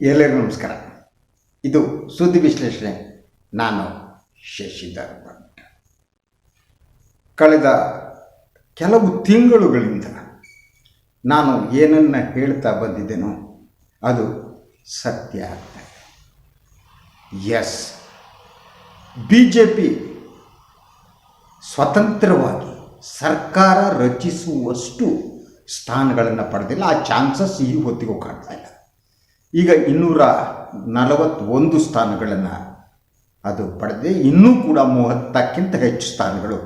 ಎಲ್ಲರಿಗೂ ನಮಸ್ಕಾರ. ಇದು ಸುದ್ದಿ ವಿಶ್ಲೇಷಣೆ. ನಾನು ಶಶಿಧರ್ ಭಟ್. ಕಳೆದ ಕೆಲವು ತಿಂಗಳುಗಳಿಂದ ನಾನು ಏನನ್ನು ಹೇಳ್ತಾ ಬಂದಿದ್ದೇನೋ ಅದು ಸತ್ಯ ಎಸ್ ಬಿ ಜೆ ಪಿ ಸ್ವತಂತ್ರವಾಗಿ ಸರ್ಕಾರ ರಚಿಸುವಷ್ಟು ಸ್ಥಾನಗಳನ್ನು ಪಡೆದಿಲ್ಲ. ಆ ಚಾನ್ಸಸ್ ಈ ಹೊತ್ತಿಗೂ ಕಾಣ್ತಾ ಇಲ್ಲ. ಈಗ ಇನ್ನೂರ ನಲವತ್ತೊಂದು ಸ್ಥಾನಗಳನ್ನು ಅದು ಪಡೆದಿದೆ. ಇನ್ನೂ ಕೂಡ ಮೂವತ್ತಕ್ಕಿಂತ ಹೆಚ್ಚು ಸ್ಥಾನಗಳು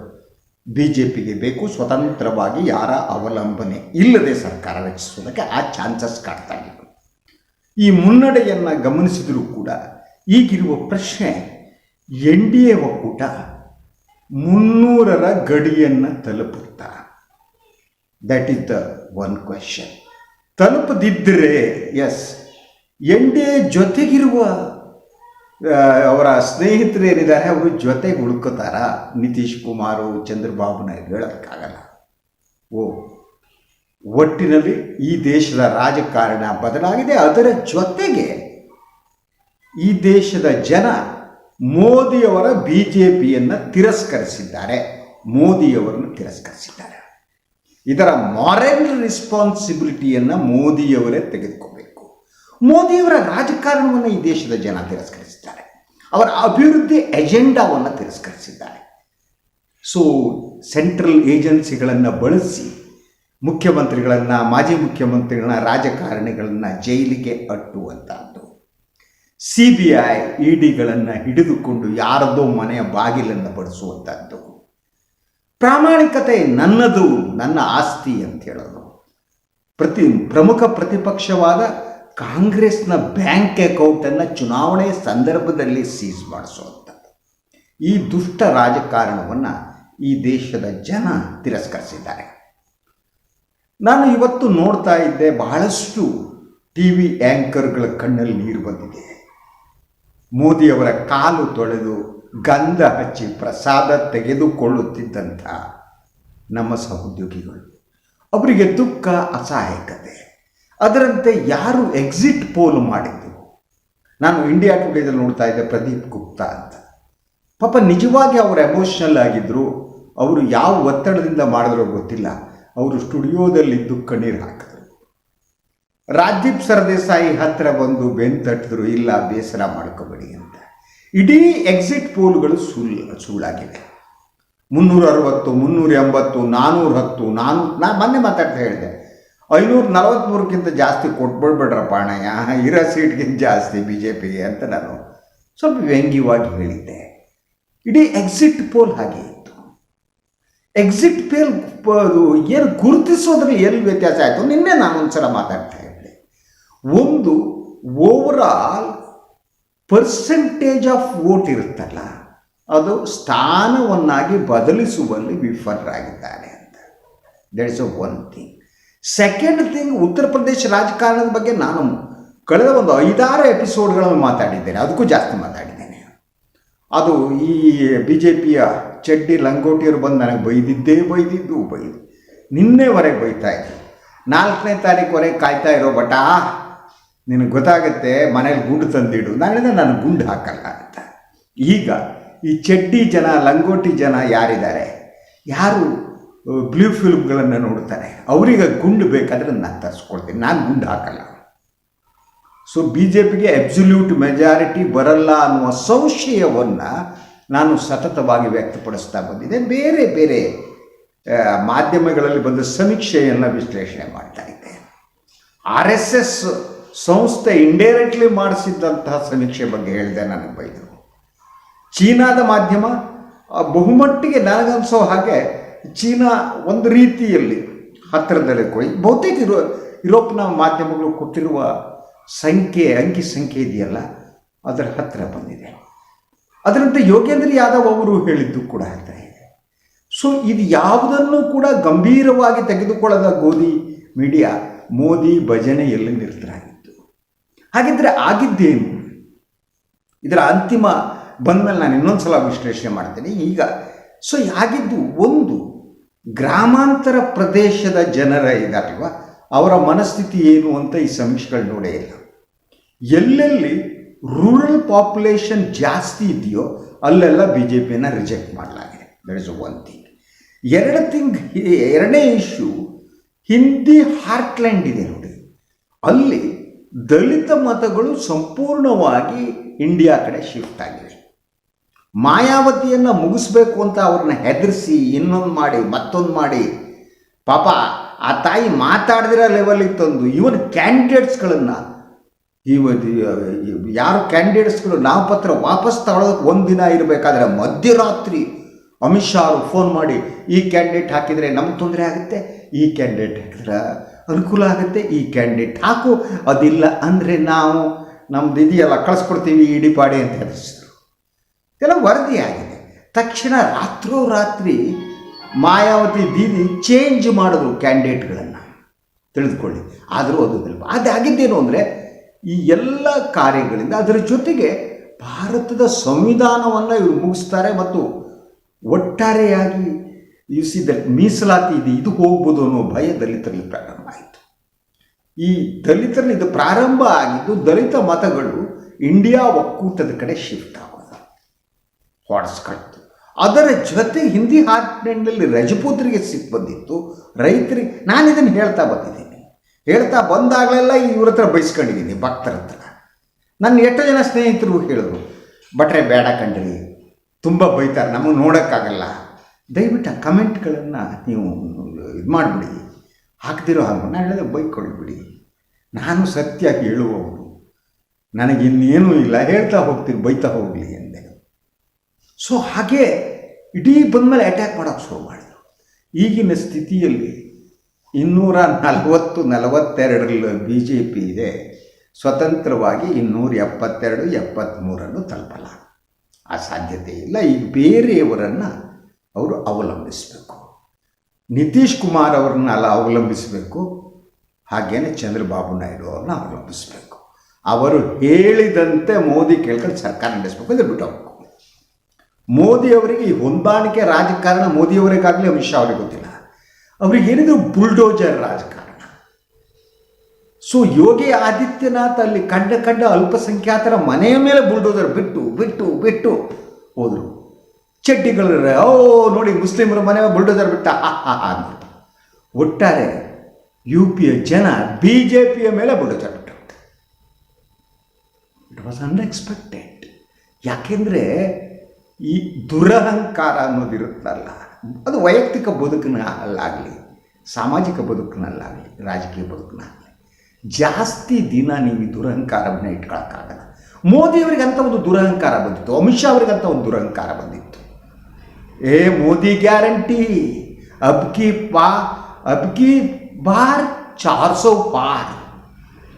ಬಿ ಜೆ ಪಿಗೆ ಬೇಕು. ಸ್ವತಂತ್ರವಾಗಿ ಯಾರ ಅವಲಂಬನೆ ಇಲ್ಲದೆ ಸರ್ಕಾರ ರಚಿಸುವುದಕ್ಕೆ ಆ ಚಾನ್ಸಸ್ ಕಾಡ್ತಾ ಇದೆ. ಈ ಮುನ್ನಡೆಯನ್ನು ಗಮನಿಸಿದರೂ ಕೂಡ ಈಗಿರುವ ಪ್ರಶ್ನೆ ಎನ್ ಡಿ ಎ ಒಕ್ಕೂಟ ಮುನ್ನೂರರ ಗಡಿಯನ್ನು ತಲುಪುತ್ತಾ? That is the one question ತಲುಪದಿದ್ದರೆ S N D A ಜೊತೆಗಿರುವ ಅವರ ಸ್ನೇಹಿತರೇನಿದ್ದಾರೆ, ಅವರು ಜೊತೆಗೆ ಉಳ್ಕೋತಾರ. ನಿತೀಶ್ ಕುಮಾರು, ಚಂದ್ರಬಾಬು ನಾಯ್ಡು ಹೇಳೋಕ್ಕಾಗಲ್ಲ ಓ, ಒಟ್ಟಿನಲ್ಲಿ ಈ ದೇಶದ ರಾಜಕಾರಣ ಬದಲಾಗಿದೆ. ಅದರ ಜೊತೆಗೆ ಈ ದೇಶದ ಜನ ಮೋದಿಯವರ ಬಿ ಜೆ ಪಿಯನ್ನು ತಿರಸ್ಕರಿಸಿದ್ದಾರೆ. ಮೋದಿಯವರನ್ನು ತಿರಸ್ಕರಿಸಿದ್ದಾರೆ. ಇದರ ಮಾರಲ್ ರೆಸ್ಪಾನ್ಸಿಬಿಲಿಟಿಯನ್ನು ಮೋದಿಯವರೇ ತೆಗೆದುಕೋಬೇಕು ಮೋದಿಯವರ ರಾಜಕಾರಣವನ್ನು ಈ ದೇಶದ ಜನ ತಿರಸ್ಕರಿಸಿದ್ದಾರೆ. ಅವರ ಅಭಿವೃದ್ಧಿ ಎಜೆಂಡಾವನ್ನು ತಿರಸ್ಕರಿಸಿದ್ದಾರೆ. ಸೊ ಸೆಂಟ್ರಲ್ ಏಜೆನ್ಸಿಗಳನ್ನು ಬಳಸಿ ಮುಖ್ಯಮಂತ್ರಿಗಳನ್ನು, ಮಾಜಿ ಮುಖ್ಯಮಂತ್ರಿಗಳನ್ನ, ರಾಜಕಾರಣಿಗಳನ್ನು ಜೈಲಿಗೆ ಅಟ್ಟುವಂಥದ್ದು ಸಿ ಬಿ ಐ ಇ ಡಿಗಳನ್ನು ಹಿಡಿದುಕೊಂಡು ಯಾರದೋ ಮನೆಯ ಬಾಗಿಲನ್ನು ಬಡಿಸುವಂಥದ್ದು ಪ್ರಾಮಾಣಿಕತೆ ನನ್ನದು, ನನ್ನ ಆಸ್ತಿ ಅಂತ ಹೇಳೋದು. ಪ್ರತಿ, ಪ್ರಮುಖ ಪ್ರತಿಪಕ್ಷವಾದ ಕಾಂಗ್ರೆಸ್ನ ಬ್ಯಾಂಕ್ ಅಕೌಂಟನ್ನು ಚುನಾವಣೆ ಸಂದರ್ಭದಲ್ಲಿ ಸೀಸ್ ಮಾಡಿಸುವಂಥದ್ದು. ಈ ದುಷ್ಟ ರಾಜಕಾರಣವನ್ನು ಈ ದೇಶದ ಜನ ತಿರಸ್ಕರಿಸಿದ್ದಾರೆ. ನಾನು ಇವತ್ತು ನೋಡ್ತಾ ಇದ್ದೆ ಬಹಳಷ್ಟು ಟಿ ವಿ ಆ್ಯಂಕರ್ಗಳ ಕಣ್ಣಲ್ಲಿ ನೀರು ಬಂದಿದೆ. ಮೋದಿಯವರ ಕಾಲು ತೊಳೆದು ಗಂಧ ಹಚ್ಚಿ ಪ್ರಸಾದ ತೆಗೆದುಕೊಳ್ಳುತ್ತಿದ್ದಂಥ ನಮ್ಮ ಸಹೋದ್ಯೋಗಿಗಳು. ಅವರಿಗೆ ದುಃಖ, ಅಸಹಾಯಕತೆ. ಅದರಂತೆ ಯಾರು ಎಕ್ಸಿಟ್ ಪೋಲ್ ಮಾಡಿದ್ದು? ನಾನು ಇಂಡಿಯಾ ಟುಡೇದಲ್ಲಿ ನೋಡ್ತಾ ಇದ್ದೆ ಪ್ರದೀಪ್ ಗುಪ್ತಾ ಅಂತ. ಪಾಪ ನಿಜವಾಗಿ ಅವರು ಎಮೋಷ್ನಲ್ ಆಗಿದ್ದರು ಅವರು ಯಾವ ಒತ್ತಡದಿಂದ ಮಾಡಿದ್ರೋ ಗೊತ್ತಿಲ್ಲ. ಅವರು ಸ್ಟುಡಿಯೋದಲ್ಲಿದ್ದು ಕಣ್ಣೀರು ಹಾಕಿದ್ರು. ರಾಜೀವ್ ಸರ್ದೇಸಾಯಿ ಹತ್ತಿರ ಬಂದು ಬೆನ್ ತಟ್ಟಿದ್ರು, ಇಲ್ಲ ಬೇಸರ ಮಾಡ್ಕೋಬೇಡಿ ಅಂತ. ಇಡೀ ಎಕ್ಸಿಟ್ ಪೋಲ್ಗಳು ಸುಳ್ಳು ಸುಳ್ಳಾಗಿವೆ. ಮುನ್ನೂರ ಅರವತ್ತು ಮುನ್ನೂರ ಎಂಬತ್ತು ನಾನ್ನೂರ ಹತ್ತು ನಾನು ನಾನು ಮೊನ್ನೆ ಮಾತಾಡ್ತಾ ಹೇಳಿದೆ. ಐನೂರ ನಲವತ್ತ್ಮೂರಕ್ಕಿಂತ ಜಾಸ್ತಿ ಕೊಟ್ಬಿಡ್ಬೇಡ್ರಪ್ಪ ಅಣ್ಣಯ್ಯ. ಇರೋ ಸೀಟ್ಗಿಂತ ಜಾಸ್ತಿ ಬಿ ಜೆ ಪಿಗೆ ಅಂತ ನಾನು ಸ್ವಲ್ಪ ವ್ಯಂಗ್ಯವಾಗಿ ಹೇಳಿದ್ದೆ. ಇಡೀ ಎಕ್ಸಿಟ್ ಪೋಲ್ ಹಾಗೆ ಇತ್ತು. ಎಕ್ಸಿಟ್ ಪೇಲ್ ಏನು ಗುರುತಿಸೋದ್ರಲ್ಲಿ ಎಲ್ಲಿ ವ್ಯತ್ಯಾಸ ಆಯಿತು? ನಿನ್ನೆ ನಾನು ಒಂದ್ಸಲ ಮಾತಾಡ್ತಾ ಇದ್ದೆ. ಒಂದು ಓವರಾಲ್ ಪರ್ಸೆಂಟೇಜ್ ಆಫ್ ವೋಟ್ ಇರುತ್ತಲ್ಲ, ಅದು ಸ್ಥಾನವನ್ನಾಗಿ ಬದಲಿಸುವಲ್ಲಿ ವಿಫಲರಾಗಿದ್ದಾರೆ ಅಂತ. That is a one thing second thing Uttar Pradesh ರಾಜಕಾರಣದ ಬಗ್ಗೆ ನಾನು ಕಳೆದ ಒಂದು ಐದಾರು ಎಪಿಸೋಡ್ಗಳನ್ನು ಮಾತಾಡಿದ್ದೇನೆ. ಅದಕ್ಕೂ ಜಾಸ್ತಿ ಮಾತಾಡಿದ್ದೇನೆ. ಅದು ಈ ಬಿ ಜೆ ಪಿಯ ಚಡ್ಡಿ ಲಂಗೋಟಿಯರು ಬಂದು ನನಗೆ ಬೈದಿದ್ದೇ ಬೈದಿದ್ದು, ಬೈದು. ನಿನ್ನೆವರೆಗೆ ಬೈತಾ ಇದ್ದೆ. ನಾಲ್ಕನೇ ತಾರೀಕುವರೆಗೆ ಕಾಯ್ತಾ ಇರೋ ಬಟ ನಿನಗೆ ಗೊತ್ತಾಗುತ್ತೆ, ಮನೇಲಿ ಗುಂಡು ತಂದಿಡು. ನಾನು ನಾನು ಗುಂಡು ಹಾಕಲ್ಲ ಅಂತ. ಈಗ ಈ ಚಡ್ಡಿ ಜನ, ಲಂಗೋಟಿ ಜನ ಯಾರಿದ್ದಾರೆ? ಯಾರು? ಬ್ಲೂ ಫಿಲ್ಮ್ಗಳನ್ನು ನೋಡ್ತಾರೆ ಅವರಿಗೆ ಗುಂಡು ಬೇಕಾದರೆ ನಾನು ತರಿಸ್ಕೊಳ್ತೀನಿ. ನಾನು ಗುಂಡು ಹಾಕಲ್ಲ. ಸೊ ಬಿ ಜೆ ಪಿಗೆ ಅಬ್ಸಲ್ಯೂಟ್ ಮೆಜಾರಿಟಿ ಬರಲ್ಲ ಅನ್ನುವ ಸಂಶಯವನ್ನು ನಾನು ಸತತವಾಗಿ ವ್ಯಕ್ತಪಡಿಸ್ತಾ ಬಂದಿದ್ದೆ. ಬೇರೆ ಬೇರೆ ಮಾಧ್ಯಮಗಳಲ್ಲಿ ಬಂದ ಸಮೀಕ್ಷೆಯನ್ನು ವಿಶ್ಲೇಷಣೆ ಮಾಡ್ತಾ ಇದ್ದೆ. ಆರ್ ಎಸ್ ಎಸ್ ಸಂಸ್ಥೆ ಇಂಡೈರೆಕ್ಟ್ಲಿ ಮಾಡಿಸಿದ್ದಂತಹ ಸಮೀಕ್ಷೆ ಬಗ್ಗೆ ಹೇಳಿದೆ ನನಗೆ ಬೈದರು. ಚೀನಾದ ಮಾಧ್ಯಮ ಬಹುಮಟ್ಟಿಗೆ ನನಗನ್ಸೋ ಹಾಗೆ ಚೀನಾ ಒಂದು ರೀತಿಯಲ್ಲಿ ಹತ್ತಿರದಲ್ಲೇ ಕೊಡಿ ಬಹುತೇಕ ಇರೋ ಯುರೋಪ್ನ ಮಾಧ್ಯಮಗಳು ಕೊಟ್ಟಿರುವ ಸಂಖ್ಯೆ, ಅಂಕಿ ಸಂಖ್ಯೆ ಇದೆಯಲ್ಲ, ಅದರ ಹತ್ತಿರ ಬಂದಿದೆ. ಅದರಂತೆ ಯೋಗೇಂದ್ರ ಯಾದವ್ ಅವರು ಹೇಳಿದ್ದು ಕೂಡ ಹತ್ತಿರ ಇದೆ ಸೊ ಇದು ಯಾವುದನ್ನು ಕೂಡ ಗಂಭೀರವಾಗಿ ತೆಗೆದುಕೊಳ್ಳದ ಗೋಧಿ ಮೀಡಿಯಾ ಮೋದಿ ಭಜನೆಯಲ್ಲಿ ನಿರ್ತರಾಗಿತ್ತು. ಹಾಗಿದ್ರೆ ಆಗಿದ್ದೇನು? ಇದರ ಅಂತಿಮ ಬಂದ ಮೇಲೆ ನಾನು ಇನ್ನೊಂದು ಸಲ ವಿಶ್ಲೇಷಣೆ ಮಾಡ್ತೇನೆ. ಈಗ ಸೊ ಹಾಗಿದ್ದು ಒಂದು ಗ್ರಾಮಾಂತರ ಪ್ರದೇಶದ ಜನರ ಇದಾರಲ್ವ, ಅವರ ಮನಸ್ಥಿತಿ ಏನು ಅಂತ ಈ ಸಮೀಕ್ಷೆಗಳು ನೋಡೇ ಇಲ್ಲ. ಎಲ್ಲೆಲ್ಲಿ ರೂರಲ್ ಪಾಪ್ಯುಲೇಷನ್ ಜಾಸ್ತಿ ಇದೆಯೋ ಅಲ್ಲೆಲ್ಲ ಬಿ ಜೆ ಪಿನ ರಿಜೆಕ್ಟ್ ಮಾಡಲಾಗಿದೆ. ದಟ್ ಇಸ್ ಒನ್ ಥಿಂಗ್ ಎರಡು ಥಿಂಗ್ ಎರಡನೇ ಇಶ್ಯೂ ಹಿಂದಿ ಹಾರ್ಟ್ಲ್ಯಾಂಡ್ ಇದೆ ನೋಡಿ. ಅಲ್ಲಿ ದಲಿತ ಮತಗಳು ಸಂಪೂರ್ಣವಾಗಿ ಇಂಡಿಯಾ ಕಡೆ ಶಿಫ್ಟ್ ಆಗಿವೆ. ಮಾಯಾವತಿಯನ್ನು ಮುಗಿಸ್ಬೇಕು ಅಂತ ಅವ್ರನ್ನ ಹೆದರಿಸಿ ಇನ್ನೊಂದು ಮಾಡಿ, ಮತ್ತೊಂದು ಮಾಡಿ. ಪಾಪ, ಆ ತಾಯಿ ಮಾತಾಡದಿರೋ ಲೆವೆಲಿಗೆ ತಂದು ಇವನ್ ಕ್ಯಾಂಡಿಡೇಟ್ಸ್ಗಳನ್ನು ಇವ ಯಾರು ಕ್ಯಾಂಡಿಡೇಟ್ಸ್ಗಳು ನಾಮಪತ್ರ ವಾಪಸ್ ತಗೊಳ್ಳೋದಕ್ಕೆ ಒಂದು ದಿನ ಇರಬೇಕಾದ್ರೆ ಮಧ್ಯರಾತ್ರಿ ಅಮಿತ್ ಶಾ ಅವರು ಫೋನ್ ಮಾಡಿ, ಈ ಕ್ಯಾಂಡಿಡೇಟ್ ಹಾಕಿದರೆ ನಮ್ಗೆ ತೊಂದರೆ ಆಗುತ್ತೆ? ಈ ಕ್ಯಾಂಡಿಡೇಟ್ ಹಾಕಿದ್ರೆ ಅನುಕೂಲ ಆಗುತ್ತೆ? ಈ ಕ್ಯಾಂಡಿಡೇಟ್ ಹಾಕು. ಅದಿಲ್ಲ ಅಂದರೆ ನಾವು ನಮ್ದು ಇದೆಯಲ್ಲ ಕಳಿಸ್ಕೊಡ್ತೀವಿ ಇಡಿಪಾಡಿ ಅಂತ ಹೆದರಿಸಿದ್ರು. ಇದೆಲ್ಲ ವರದಿಯಾಗಿದೆ. ತಕ್ಷಣ ರಾತ್ರೋರಾತ್ರಿ ಮಾಯಾವತಿ ದೀದಿ ಚೇಂಜ್ ಮಾಡಿದ್ರು ಕ್ಯಾಂಡಿಡೇಟ್ಗಳನ್ನು ತಿಳಿದುಕೊಳ್ಳಿ. ಆದರೂ ಅದು ಇಲ್ಲ ಅದಾಗಿದ್ದೇನು ಅಂದರೆ, ಈ ಎಲ್ಲ ಕಾರ್ಯಗಳಿಂದ ಅದರ ಜೊತೆಗೆ ಭಾರತದ ಸಂವಿಧಾನವನ್ನು ಇವರು ಮುಗಿಸ್ತಾರೆ ಮತ್ತು ಒಟ್ಟಾರೆಯಾಗಿ ದ ಮೀಸಲಾತಿ ಇದೆ, ಇದು ಹೋಗ್ಬೋದು ಅನ್ನೋ ಭಯ ದಲಿತರಲ್ಲಿ ಪ್ರಾರಂಭ ಆಯಿತು. ಈ ದಲಿತರಲ್ಲಿ ಇದು ಪ್ರಾರಂಭ ಆಗಿದ್ದು ದಲಿತ ಮತಗಳು ಇಂಡಿಯಾ ಒಕ್ಕೂಟದ ಕಡೆ ಶಿಫ್ಟ್ ಹೊಡೆಸ್ಕೊಳ್ತು. ಅದರ ಜೊತೆ ಹಿಂದಿ ಹಾರ್ಟ್ನಲ್ಲಿ ರಜಪೂತರಿಗೆ ಸಿಕ್ಕಿ ಬಂದಿತ್ತು. ರೈತರಿಗೆ ನಾನು ಇದನ್ನು ಹೇಳ್ತಾ ಬಂದಿದ್ದೀನಿ. ಹೇಳ್ತಾ ಬಂದಾಗಲೆಲ್ಲ ಇವ್ರ ಹತ್ರ ಬೈಸ್ಕೊಂಡಿದ್ದೀನಿ, ಭಕ್ತರ ಹತ್ರ. ನನ್ನ ಎಷ್ಟು ಜನ ಸ್ನೇಹಿತರು ಹೇಳಿದ್ರು ಬಟ್ರೆ ಬೇಡ ಕಂಡ್ರಿ ತುಂಬ ಬೈತಾರೆ, ನಮಗೆ ನೋಡೋಕ್ಕಾಗಲ್ಲ. ದಯವಿಟ್ಟು ಆ ಕಮೆಂಟ್ಗಳನ್ನು ನೀವು ಇದು ಮಾಡಿಬಿಡಿ. ಹಾಕ್ತಿರೋ ಹಾಗೆ, ನಾನು ಹೇಳಿದೆ ಬೈಕೊಳ್ಬಿಡಿ ನಾನು ಸತ್ಯ ಹೇಳುವವನು. ನನಗಿನ್ನೇನೂ ಇಲ್ಲ, ಹೇಳ್ತಾ ಹೋಗ್ತೀನಿ ಬೈತಾ ಹೋಗಲಿ ಎಂದೆ ಸೊ ಹಾಗೆ ಇಡೀ ಬಂದಮೇಲೆ ಅಟ್ಯಾಕ್ ಮಾಡೋಕ್ಕೆ ಶುರು ಮಾಡಿದರು. ಈಗಿನ ಸ್ಥಿತಿಯಲ್ಲಿ ಇನ್ನೂರ ನಲವತ್ತು, ನಲವತ್ತೆರಡರಲ್ಲಿ ಬಿ ಜೆ ಪಿ ಇದೆ. ಸ್ವತಂತ್ರವಾಗಿ ಇನ್ನೂರ ಎಪ್ಪತ್ತೆರಡು ಎಪ್ಪತ್ತ್ಮೂರನ್ನು ತಲುಪಲ್ಲ ಆ ಸಾಧ್ಯತೆ ಇಲ್ಲ. ಈಗ ಬೇರೆಯವರನ್ನು ಅವರು ಅವಲಂಬಿಸಬೇಕು. ನಿತೀಶ್ ಕುಮಾರ್ ಅವ್ರನ್ನ ಅಲ್ಲ ಅವಲಂಬಿಸಬೇಕು. ಹಾಗೇನೆ ಚಂದ್ರಬಾಬು ನಾಯ್ಡು ಅವ್ರನ್ನ ಅವಲಂಬಿಸಬೇಕು. ಅವರು ಹೇಳಿದಂತೆ ಮೋದಿ ಕೇಳ್ಕೊಂಡು ಸರ್ಕಾರ ನಡೆಸಬೇಕು ಅಂದರೆ ಬಿಟ್ಟು ಹೋಗ್ಬೇಕು ಮೋದಿ ಅವರಿಗೆ ಈ ಹೊಂದಾಣಿಕೆ ರಾಜಕಾರಣ ಮೋದಿಯವರಿಗಾಗಲಿ ಅಮಿತ್ ಶಾ ಅವರಿಗೆ ಗೊತ್ತಿಲ್ಲ. ಅವ್ರಿಗೆ ಏನಿದ್ರು ಬುಲ್ಡೋಜರ್ ರಾಜಕಾರಣ. ಸೊ ಯೋಗಿ ಆದಿತ್ಯನಾಥ್ ಅಲ್ಲಿ ಕಂಡ ಕಂಡ ಅಲ್ಪಸಂಖ್ಯಾತರ ಮನೆಯ ಮೇಲೆ ಬುಲ್ಡೋಜರ್ ಬಿಟ್ಟು ಬಿಟ್ಟು ಬಿಟ್ಟು ಹೋದರು. ಚಡ್ಡಿಗಳ ಓ, ನೋಡಿ ಮುಸ್ಲಿಮರ ಮನೆ ಬುಲ್ಡೋಜರ್ ಬಿಟ್ಟ ಅಂದ್ಬಿಟ್ಟು ಒಟ್ಟಾರೆ ಯು ಪಿಯ ಜನ ಬಿ ಜೆ ಪಿಯ ಮೇಲೆ ಬುಲ್ಡೋಜರ್ ಬಿಟ್ಟು ಇಟ್ ವಾಸ್ ಅನ್ಎಕ್ಸ್ಪೆಕ್ಟೆಡ್ ಯಾಕೆಂದರೆ ಈ ದುರಹಂಕಾರ ಅನ್ನೋದಿರುತ್ತಲ್ಲ, ಅದು ವೈಯಕ್ತಿಕ ಬದುಕಿನಲ್ಲಾಗಲಿ, ಸಾಮಾಜಿಕ ಬದುಕಿನಲ್ಲಾಗಲಿ, ರಾಜಕೀಯ ಬದುಕಿನಾಗಲಿ ಜಾಸ್ತಿ ದಿನ ನೀವು ಈ ದುರಹಂಕಾರವನ್ನು ಇಟ್ಕೊಳಕ್ಕಾಗಲ್ಲ. ಮೋದಿಯವರಿಗೆ ಅಂತ ಒಂದು ದುರಹಂಕಾರ ಬಂದಿತ್ತು, ಅಮಿತ್ ಶಾ ಅವರಿಗಂತ ಒಂದು ದುರಹಂಕಾರ ಬಂದಿತ್ತು. ಏ ಮೋದಿ ಗ್ಯಾರಂಟಿ ಅಬ್ಕಿ ಪಾ ಅಬ್ಕಿ ಬಾರ್ ಚಾರ್ ಸೌ ಪಾರ್.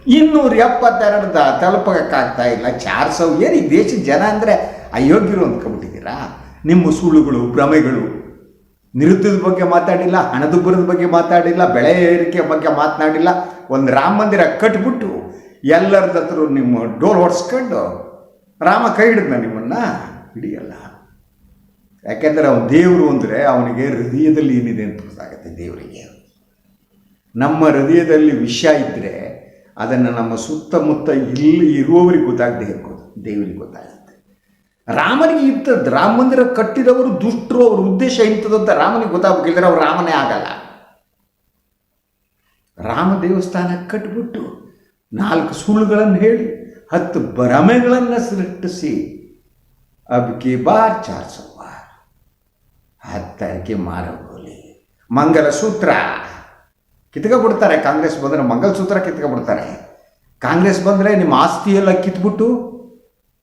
ಇನ್ನೂರ ಎಪ್ಪತ್ತೆರಡು ತಲುಪಕ್ಕಾಗ್ತಾ ಇಲ್ಲ. ಚಾರ್ ಸಾವಿರ ಏನು ಈ ದೇಶದ ಜನ ಅಂದರೆ ಅಯೋಗ್ಯರು ಅಂದ್ಕೊಂಬಿಟ್ಟಿದ್ದೀರಾ ನಿಮ್ಮ ಸುಳ್ಳುಗಳು, ಭ್ರಮೆಗಳು. ನಿರುದ್ಯೋಗದ ಬಗ್ಗೆ ಮಾತಾಡಿಲ್ಲ, ಹಣದುಬ್ಬರದ ಬಗ್ಗೆ ಮಾತಾಡಿಲ್ಲ, ಬೆಳೆ ಏರಿಕೆ ಬಗ್ಗೆ ಮಾತನಾಡಿಲ್ಲ. ಒಂದು ರಾಮ ಮಂದಿರ ಕಟ್ಬಿಟ್ಟು ಎಲ್ಲರದ ಹತ್ರ ನಿಮ್ಮ ಡೋಲ್ ಹೊಡ್ಸ್ಕೊಂಡು ರಾಮ ಕೈ ಹಿಡಿದ್ನ ನಿಮ್ಮನ್ನ? ಹಿಡಿಯಲ್ಲ. ಯಾಕೆಂದರೆ ಅವನು ದೇವರು ಅಂದರೆ ಅವನಿಗೆ ಹೃದಯದಲ್ಲಿ ಏನಿದೆ ಅಂತ ಗೊತ್ತಾಗುತ್ತೆ ದೇವರಿಗೆ. ನಮ್ಮ ಹೃದಯದಲ್ಲಿ ವಿಷ ಇದ್ದರೆ ಅದನ್ನು ನಮ್ಮ ಸುತ್ತಮುತ್ತ ಇಲ್ಲಿ ಇರುವವರಿಗೆ ಗೊತ್ತಾಗದೆ ಇರ್ಬೋದು, ದೇವರಿಗೆ ಗೊತ್ತಾಗುತ್ತೆ. ರಾಮನಿಗೆ ಇಂಥದ್ದು ರಾಮ ಮಂದಿರ ಕಟ್ಟಿದವರು ದುಷ್ಟರು, ಅವ್ರ ಉದ್ದೇಶ ಇಂಥದ್ದು ಅಂತ ರಾಮನಿಗೆ ಗೊತ್ತಾಗಬೇಕಿದ್ರೆ ಅವ್ರು ರಾಮನೇ ಆಗಲ್ಲ. ರಾಮ ದೇವಸ್ಥಾನ ಕಟ್ಬಿಟ್ಟು ನಾಲ್ಕು ಸುಳ್ಳುಗಳನ್ನು ಹೇಳಿ, ಹತ್ತು ಭ್ರಮೆಗಳನ್ನು ಸೃಷ್ಟಿಸಿ ಅಬ್ಕೆ ಬಾರ್ ಚಾರ್ಸವ್ವ ಸೌ ಮಾರಬೋಲಿ ಮಂಗಲ ಸೂತ್ರ ಕಿತ್ಕೊಬಿಡ್ತಾರೆ. ಕಾಂಗ್ರೆಸ್ ಬಂದರೆ ಮಂಗಲಸೂತ್ರ ಕಿತ್ಕೊಬಿಡ್ತಾರೆ. ಕಾಂಗ್ರೆಸ್ ಬಂದರೆ ನಿಮ್ಮ ಆಸ್ತಿಯೆಲ್ಲ ಕಿತ್ಬಿಟ್ಟು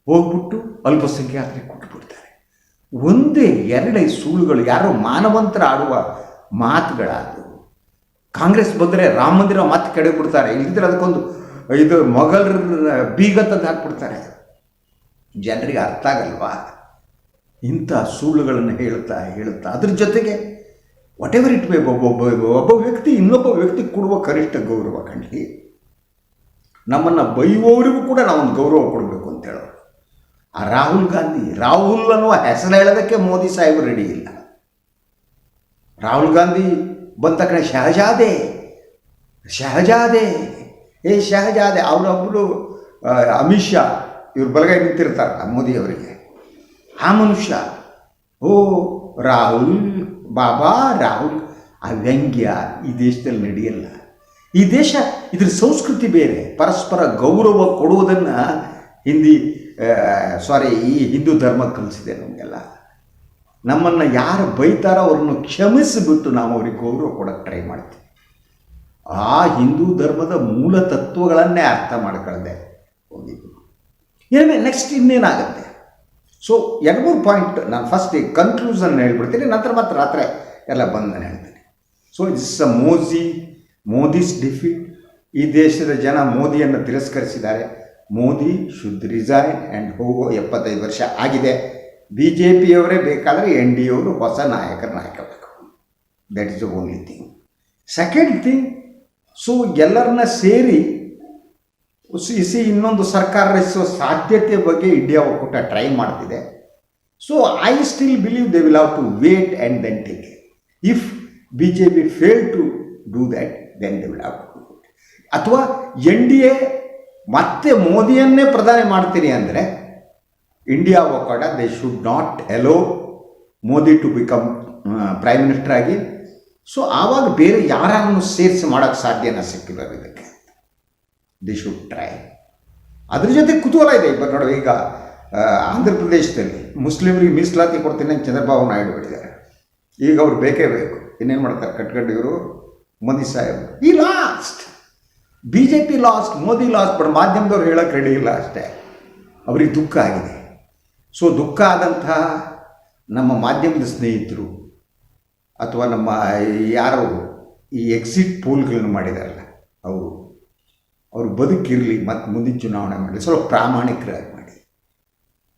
ಹೋಗ್ಬಿಟ್ಟು ಅಲ್ಪಸಂಖ್ಯಾತರಿಗೆ ಕೊಟ್ಬಿಡ್ತಾರೆ. ಒಂದೇ ಎರಡೇ ಸುಳ್ಳುಗಳು, ಯಾರೋ ಮಾನವಂತರ ಆಡುವ ಮಾತುಗಳಾದವು. ಕಾಂಗ್ರೆಸ್ ಬಂದರೆ ರಾಮ ಮಂದಿರ ಮಾತು ಕೆಡಗಿಬಿಡ್ತಾರೆ. ಬಿಡ್ತಾರೆ ಇಲ್ದಿದ್ರೆ ಅದಕ್ಕೊಂದು ಇದು ಮೊಘಲರ ಬೀಗ ಹಾಕ್ಬಿಡ್ತಾರೆ. ಜನರಿಗೆ ಅರ್ಥ ಆಗಲ್ವಾ? ಇಂಥ ಸುಳ್ಳುಗಳನ್ನು ಹೇಳ್ತಾ ಹೇಳ್ತಾ ಅದ್ರ ಜೊತೆಗೆ ವಾಟ್ ಎವರ್ ಇಟ್ ಬೇ ಒಬ್ಬ ಒಬ್ಬ ವ್ಯಕ್ತಿ ಇನ್ನೊಬ್ಬ ವ್ಯಕ್ತಿ ಕೊಡುವ ಕನಿಷ್ಠ ಗೌರವ ಕಂಡ್ಲಿ, ನಮ್ಮನ್ನು ಬೈಯುವವರಿಗೂ ಕೂಡ ನಾವೊಂದು ಗೌರವ ಕೊಡಬೇಕು ಅಂತ ಹೇಳೋರು. ಆ ರಾಹುಲ್ ಗಾಂಧಿ, ರಾಹುಲ್ ಅನ್ನುವ ಹೆಸರು ಹೇಳೋದಕ್ಕೆ ಮೋದಿ ಸಾಹೇಬ್ ರೆಡಿ ಇಲ್ಲ. ರಾಹುಲ್ ಗಾಂಧಿ ಬಂದ ತಕ್ಷಣ ಶಹಜಾದೆ ಶಹಜಾದೆ, ಏ ಶಹಜಾದೆ ಅವರೊಬ್ಬರು ಅಮಿತ್ ಶಾ, ಇವ್ರು ಬಲಗೈ ನಿಂತಿರ್ತಾರಲ್ಲ ಮೋದಿ ಅವರಿಗೆ. ಆ ಮನುಷ್ಯ, ಓ ರಾಹುಲ್ ಬಾಬಾ ರಾಹುಲ್ ಆ ವ್ಯಂಗ್ಯ ಈ ದೇಶದಲ್ಲಿ ನಡೆಯಲ್ಲ. ಈ ದೇಶ ಇದ್ರ ಸಂಸ್ಕೃತಿ ಬೇರೆ, ಪರಸ್ಪರ ಗೌರವ ಕೊಡುವುದನ್ನು ಹಿಂದಿ ಸಾರಿ ಈ ಹಿಂದೂ ಧರ್ಮ ಕಲಿಸಿದೆ ನಮಗೆಲ್ಲ. ನಮ್ಮನ್ನು ಯಾರು ಬೈತಾರೋ ಅವ್ರನ್ನು ಕ್ಷಮಿಸಿಬಿಟ್ಟು ನಾವು ಅವ್ರಿಗೆ ಗೌರವ ಕೊಡೋಕ್ಕೆ ಟ್ರೈ ಮಾಡ್ತೀವಿ. ಆ ಹಿಂದೂ ಧರ್ಮದ ಮೂಲ ತತ್ವಗಳನ್ನೇ ಅರ್ಥ ಮಾಡ್ಕೊಳ್ಳದೆ ಹೋಗಿದ್ದು. ಏನೇ ನೆಕ್ಸ್ಟ್ ಇನ್ನೇನಾಗುತ್ತೆ? ಸೊ ಎರಡು ಮೂರು ಪಾಯಿಂಟ್ ನಾನು ಫಸ್ಟ್ ಈ ಕನ್ಕ್ಲೂಸನ್ ಹೇಳ್ಬಿಡ್ತೀನಿ, ನಂತರ ಮತ್ತೆ ರಾತ್ರಿ ಎಲ್ಲ ಬಂದು ನಾನು ಹೇಳ್ತೀನಿ. So it's a Modi Modi's defeat ಈ ದೇಶದ ಜನ ಮೋದಿಯನ್ನು ತಿರಸ್ಕರಿಸಿದ್ದಾರೆ. ಮೋದಿ ಶುಡ್ ರಿಸೈನ್ ಆ್ಯಂಡ್ ಹೋಗೋ ಎಪ್ಪತ್ತೈದು ವರ್ಷ ಆಗಿದೆ. ಬಿ ಜೆ ಪಿಯವರೇ ಬೇಕಾದರೆ ಎನ್ ಡಿ ಎವರು ಹೊಸ ನಾಯಕರ ನಾಯಕಬೇಕು that is the only thing second thing so ಎಲ್ಲರನ್ನ ಸೇರಿ ಸಿ ಇನ್ನೊಂದು ಸರ್ಕಾರ ರಚಿಸುವ ಸಾಧ್ಯತೆ ಬಗ್ಗೆ ಇಂಡಿಯಾ ಒಕ್ಕೂಟ ಟ್ರೈ ಮಾಡ್ತಿದೆ. So I still believe they will have to wait and then take if B J P fail to do that then they will have to ಅಥವಾ ಎನ್ ಡಿ ಎ ಮತ್ತೆ ಮೋದಿಯನ್ನೇ ಪ್ರಧಾನಿ ಮಾಡ್ತೀನಿ ಅಂದರೆ ಇಂಡಿಯಾ ಒಕ್ಕೂಟ they should not allow Modi to become prime minister ಆಗಿ. So ಆವಾಗ ಬೇರೆ ಯಾರನ್ನು ಸೇರಿಸಿ ಮಾಡೋಕ್ಕೆ ಸಾಧ್ಯನ ಸಿಕ್ಕಿಲ್ಲ ಇದಕ್ಕೆ. ದಿ ಶುಡ್ ಟ್ರೈ ಅದ್ರ ಜೊತೆ ಕುತೂಹಲ ಇದೆ ಇವಾಗ ನೋಡಿ. ಈಗ ಆಂಧ್ರ ಪ್ರದೇಶದಲ್ಲಿ ಮುಸ್ಲಿಮರಿಗೆ ಮೀಸಲಾತಿ ಕೊಡ್ತೀನಿ ಅಂತ ಚಂದ್ರಬಾಬು ನಾಯ್ಡು ಹೇಳಿದ್ದಾರೆ. ಈಗ ಅವ್ರು ಬೇಕೇ ಬೇಕು. ಇನ್ನೇನು ಮಾಡ್ತಾರೆ? ಕಟ್ಕೊಂಡು ಇವರು ಮೋದಿ ಸಾಹೇಬ್. ಈ last B J P last Modi last but ಮಾಧ್ಯಮದವ್ರು ಹೇಳೋಕೆ ರೆಡಿ ಇಲ್ಲ ಅಷ್ಟೇ. ಅವ್ರಿಗೆ ದುಃಖ ಆಗಿದೆ. ಸೊ ದುಃಖ ಆದಂತಹ ನಮ್ಮ ಮಾಧ್ಯಮದ ಸ್ನೇಹಿತರು ಅಥವಾ ನಮ್ಮ ಯಾರು ಈ ಎಕ್ಸಿಟ್ ಪೋಲ್ಗಳನ್ನು ಮಾಡಿದಾರಲ್ಲ, ಅವರು. ಬದುಕಿರಲಿ ಮತ್ತು ಮುಂದಿನ ಚುನಾವಣೆ ಮಾಡಲಿ. ಸ್ವಲ್ಪ ಪ್ರಾಮಾಣಿಕರಾಗಿ ಮಾಡಿ.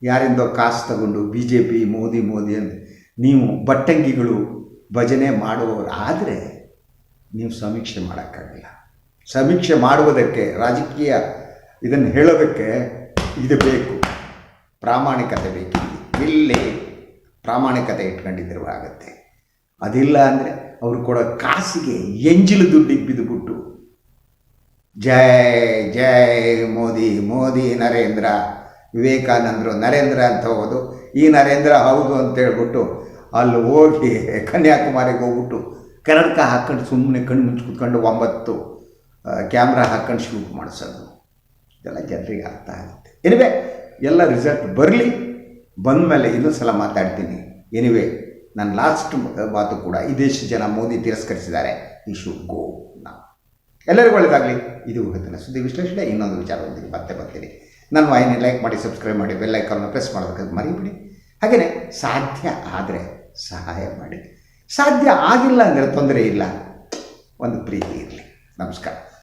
ಯಾರಿಂದೋ ಕಾಸು ತಗೊಂಡು B J P Modi Modi ಅಂತ ನೀವು ಬಟ್ಟಂಗಿಗಳು ಭಜನೆ ಮಾಡುವವರು ಆದರೆ ನೀವು ಸಮೀಕ್ಷೆ ಮಾಡೋಕ್ಕಾಗಲ್ಲ. ಸಮೀಕ್ಷೆ ಮಾಡುವುದಕ್ಕೆ, ರಾಜಕೀಯ ಇದನ್ನು ಹೇಳೋದಕ್ಕೆ ಇದು ಬೇಕು. ಪ್ರಾಮಾಣಿಕತೆ ಬೇಕು ಇಲ್ಲಿ ಪ್ರಾಮಾಣಿಕತೆ ಇಟ್ಕೊಂಡಿದ್ರು ಆಗುತ್ತೆ. ಅದಿಲ್ಲ ಅಂದರೆ ಅವರು ಕೊಡೋ ಕಾಸಿಗೆ ಎಂಜಿಲು ದುಡ್ಡಿಗೆ ಬಿದ್ದುಬಿಟ್ಟು ಜೈ ಜೈ ಮೋದಿ ಮೋದಿ ನರೇಂದ್ರ. ವಿವೇಕಾನಂದರು ನರೇಂದ್ರ ಅಂತ ಹೋಗೋದು. ಈ ನರೇಂದ್ರ ಹೌದು ಅಂತ ಹೇಳ್ಬಿಟ್ಟು ಅಲ್ಲಿ ಹೋಗಿ ಕನ್ಯಾಕುಮಾರಿಗೆ ಹೋಗ್ಬಿಟ್ಟು ಕನ್ನಡಕ ಹಾಕ್ಕೊಂಡು ಸುಮ್ಮನೆ ಕಣ್ಣು ಮುಚ್ಚಿ ಕೂತ್ಕೊಂಡು ಒಂಬತ್ತು ಕ್ಯಾಮ್ರಾ ಹಾಕ್ಕೊಂಡು ಶೂಟ್ ಮಾಡಿಸೋದು. ಇದೆಲ್ಲ ಜನರಿಗೆ ಅರ್ಥ ಆಗುತ್ತೆ. ಎನಿವೆ ಎಲ್ಲ ರಿಸಲ್ಟ್ ಬರಲಿ. ಬಂದ ಮೇಲೆ ಇನ್ನೊಂದು ಸಲ ಮಾತಾಡ್ತೀನಿ. ಎನಿವೆ ನನ್ನ ಲಾಸ್ಟ್ ಮಾತು ಕೂಡ ಇದೆಷ್ಟು ಜನ ಮೋದಿ ತಿರಸ್ಕರಿಸಿದ್ದಾರೆ. ಈ ಶುಡ್ ಗೋ ನಾವು ಎಲ್ಲರಿಗೂ ಒಳ್ಳೆಯದಾಗಲಿ ಇದು ಹೋಗುತ್ತೆ ಸುದ್ದಿ ವಿಶ್ಲೇಷಣೆ. ಇನ್ನೊಂದು ವಿಚಾರದೊಂದಿಗೆ ಮತ್ತೆ ಬರ್ತೀನಿ. ನನ್ನ ವಾಹಿನಿ ಲೈಕ್ ಮಾಡಿ ಸಬ್ಸ್ಕ್ರೈಬ್ ಮಾಡಿ ಬೆಲ್ ಐಕಾನ್ ಪ್ರೆಸ್ ಮಾಡೋದಕ್ಕೆ ಮರಿಬಿಡಿ. ಹಾಗೆಯೇ ಸಾಧ್ಯ ಆದರೆ ಸಹಾಯ ಮಾಡಿ. ಸಾಧ್ಯ ಆಗಿಲ್ಲ ಅಂದರೆ ತೊಂದರೆ ಇಲ್ಲ. ಒಂದು ಪ್ರೀತಿ ಇರಲಿ. ನಮಸ್ಕಾರ.